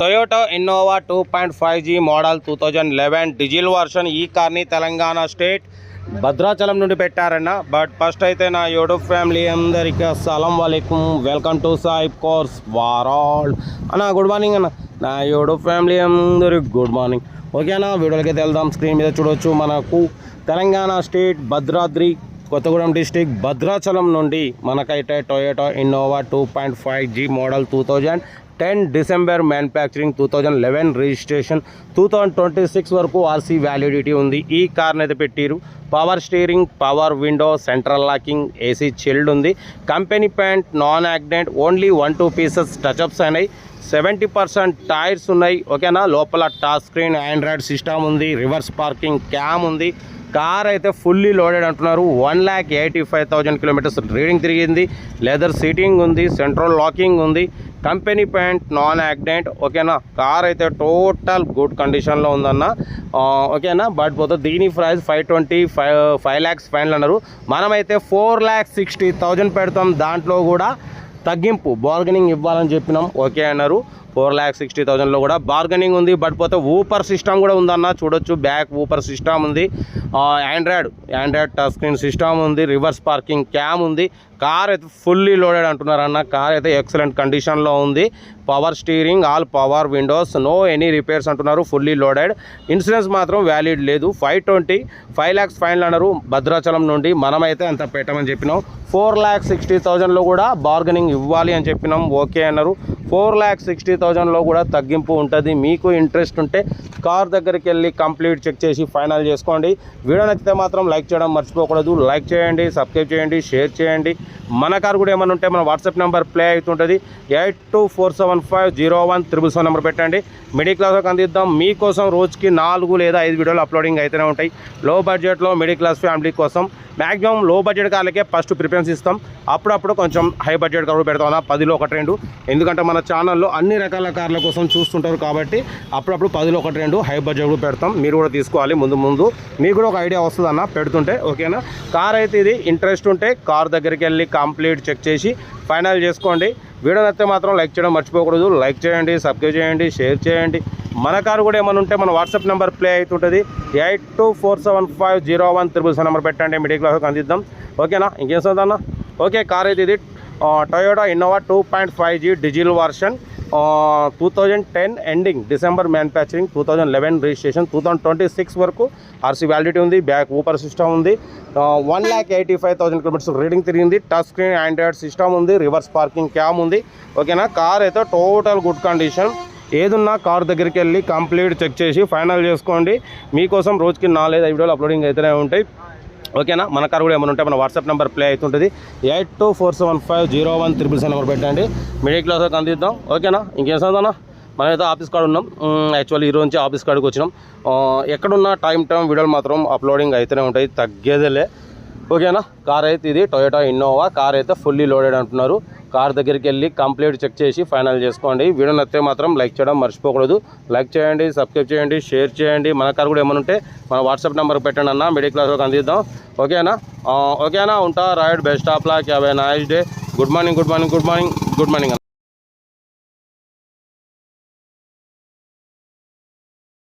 Toyota Innova two point five G model two thousand eleven diesel version ఈ కార్ని Telangana state Bhadrachalam నుండి పెట్టారన్న. But first అయితే నా యూట్యూబ్ ఫ్యామిలీ అందరికీ అస్సలం వాలేకుమ్ వెల్కమ్ టు సాయిబ్ కోర్స్ వారాల్ అన్న గుడ్ మార్నింగ్ అన్న. నా యూట్యూబ్ ఫ్యామిలీ అందరికి గుడ్ మార్నింగ్ ఓకే అన్న వీడియోలకి వెళ్దాం. స్క్రీన్ మీద చూడొచ్చు మనకు తెలంగాణ స్టేట్ భద్రాద్రి కొత్తగూడెం డిస్టిక్ భద్రాచలం నుండి మనకైతే Toyota Innova two point five G model two thousand ten December manufacturing two thousand eleven registration. Two thousand twenty six వరకు ఆర్సీ వ్యాలిడిటీ ఉంది. ఈ కార్ని అయితే పెట్టారు power steering power window central locking AC chilled ఉంది. Company paint non accident only one two pieces touch ups అయినాయి. Seventy percent tyres ఉన్నాయి. ఓకేనా? లోపల టచ్ స్క్రీన్ ఆండ్రాయిడ్ సిస్టమ్ ఉంది. రివర్స్ పార్కింగ్ క్యామ్ ఉంది. కార్ అయితే ఫుల్లీ లోడెడ్ అంటున్నారు. One lakh eighty five thousand kilometres reading తిరిగింది. లెదర్ సీటింగ్ ఉంది సెంట్రల్ లాకింగ్ ఉంది. కంపెనీ ప్యాంట్ నాన్ యాక్సిడెంట్ ఓకేనా? కార్ అయితే టోటల్ గుడ్ కండిషన్లో ఉందన్న. ఓకేనా? బట్ పోతే దీని price five twenty five five lakhs final అన్నారు. మనమైతే ఫోర్ ల్యాక్స్ సిక్స్టీ థౌజండ్ పెడతాం. దాంట్లో కూడా తగ్గింపు బార్గెనింగ్ ఇవ్వాలని చెప్పినాం. ఓకే అన్నారు. ఫోర్ ల్యాక్ సిక్స్టీ థౌజండ్లో కూడా బార్గెనింగ్ ఉంది. బట్ పోతే ఊపర్ సిస్టమ్ కూడా ఉందన్న. చూడొచ్చు బ్యాక్ ఊపర్ సిస్టమ్ ఉంది. Android Android touch screen system ఉంది. రివర్స్ పార్కింగ్ క్యామ్ ఉంది. కార్ అయితే ఫుల్లీ లోడెడ్ అంటున్నారు అన్న కార్ అయితే ఎక్సలెంట్ కండిషన్లో ఉంది. Power steering all power windows no any repairs అంటున్నారు. Fully loaded. ఇన్సూరెన్స్ మాత్రం వ్యాలిడ్ లేదు. Five twenty five lakhs final అన్నారు భద్రాచలం నుండి. మనమైతే అంత పెట్టమని చెప్పినాం. ఫోర్ ల్యాక్ సిక్స్టీ థౌజండ్లో కూడా బార్గెనింగ్ ఇవ్వాలి అని చెప్పినాం. ఓకే అన్నారు. ఫోర్ ల్యాక్ సిక్స్టీ థౌజండ్లో కూడా తగ్గింపు ఉంటుంది. మీకు ఇంట్రెస్ట్ ఉంటే కార్ దగ్గరికి వెళ్ళి కంప్లీట్ చెక్ చేసి ఫైనల్ చేసుకోండి. వీడియో నచ్చితే మాత్రం లైక్ చేయడం మర్చిపోకూడదు. లైక్ చేయండి సబ్స్క్రైబ్ చేయండి షేర్ చేయండి. మన కార్ కూడా ఏమైనా ఉంటే మన వాట్సాప్ నెంబర్ ప్లే అవుతుంటుంది. Eight two four seven five zero one triple seven number పెట్టండి. మిడిల్ క్లాస్కి అందిద్దాం. మీకోసం రోజుకి నాలుగు లేదా ఐదు వీడియోలు అప్లోడింగ్ అయితేనే ఉంటాయి. లో బడ్జెట్లో మిడిల్ క్లాస్ ఫ్యామిలీ కోసం మ్యాక్సిమం లో బడ్జెట్ కాళ్ళకే ఫస్ట్ ప్రిఫరెన్స్ ఇస్తాం. అప్పుడప్పుడు కొంచెం హై బడ్జెట్ కార్ కూడా పెడతాం పదిలో ఒకటి రెండు. ఎందుకంటే మన ఛానల్లో అన్ని రకాల కార్ల కోసం చూస్తుంటారు కాబట్టి అప్పుడప్పుడు పదిలో ఒకటి రెండు హై బడ్జెట్ కూడా పెడతాం. మీరు కూడా తీసుకోవాలి ముందు ముందు. మీకు కూడా ఒక ఐడియా వస్తుందన్న పెడుతుంటే ఓకేనా? కార్ అయితే ఇది ఇంట్రెస్ట్ ఉంటే కార్ దగ్గరికి వెళ్ళి కంప్లీట్ చెక్ చేసి ఫైనల్ చేసుకోండి. వీడియో నచ్చితే మాత్రం లైక్ చేయడం మర్చిపోకూడదు. లైక్ చేయండి సబ్స్క్రైబ్ చేయండి షేర్ చేయండి. మన కారు కూడా ఏమైనా ఉంటే మన వాట్సాప్ నెంబర్ ప్లే అవుతుంటుంది. Eight two four seven five zero one triple seven number పెట్టండి. మిడిల్ క్లాస్కి అందిద్దాం. ఓకేనా? ఇంకేం సోదన్న ఓకే కార్ అయితే ఇది Toyota Innova two point five G diesel version two thousand ten ending December manufacturing two thousand eleven registration two thousand twenty six వరకు RC validity ఉంది బ్యాక్ ఊపర్ సిస్టమ్ ఉంది. One lakh eighty five thousand kilometres reading తిరిగింది touch screen Android system ఉంది reverse parking cam ఉంది. ఓకేనా car అయితే total good condition ఏదున్నా car దగ్గరికి వెళ్ళి కంప్లీట్ చెక్ చేసి ఫైనల్ చేసుకోండి. మీకోసం రోజుకి నాలుగైదు ఐదు వీడియోలు అప్లోడింగ్ అయితేనే ఉంటాయి. ఓకేనా? మన కారు కూడా ఏమైనా ఉంటే మన వాట్సాప్ నెంబర్ ప్లే అవుతుంటుంది. Eight two four seven five zero one triple seven number పెట్టండి. మిడిల్ క్లాస్కి అందిద్దాం. ఓకేనా? ఇంకేం సందనా మనమైతే ఆఫీస్ కాడ ఉన్నాం. యాక్చువల్లీ ఈరోజు నుంచి ఆఫీస్ కాడికి వచ్చినాం. ఎక్కడున్న ఎక్కడున్నా టైం టైం వీడియోలు మాత్రం అప్లోడింగ్ అయితేనే ఉంటాయి. తగ్గేదేలే. ఓకేనా? కార్ అయితే ఇది టొయోటా ఇన్నోవా కార్ అయితే ఫుల్లీ లోడెడ్ అంటున్నారు. కార్ దగ్గరికి వెళ్ళి కంప్లీట్ చెక్ చేసి ఫైనల్ చేసుకోండి. వీడియో నచ్చితే మాత్రం లైక్ చేయడం మర్చిపోకూడదు. లైక్ చేయండి సబ్స్క్రైబ్ చేయండి షేర్ చేయండి. మన కార్ కూడా ఏమైనా ఉంటే మన వాట్సాప్ నెంబర్ పెట్టండి అన్న. మిడిల్ క్లాస్లోకి అందిద్దాం. ఓకేనా? ఓకేనా? ఉంటా. Right best of luck have a nice day good morning good morning good morning good morning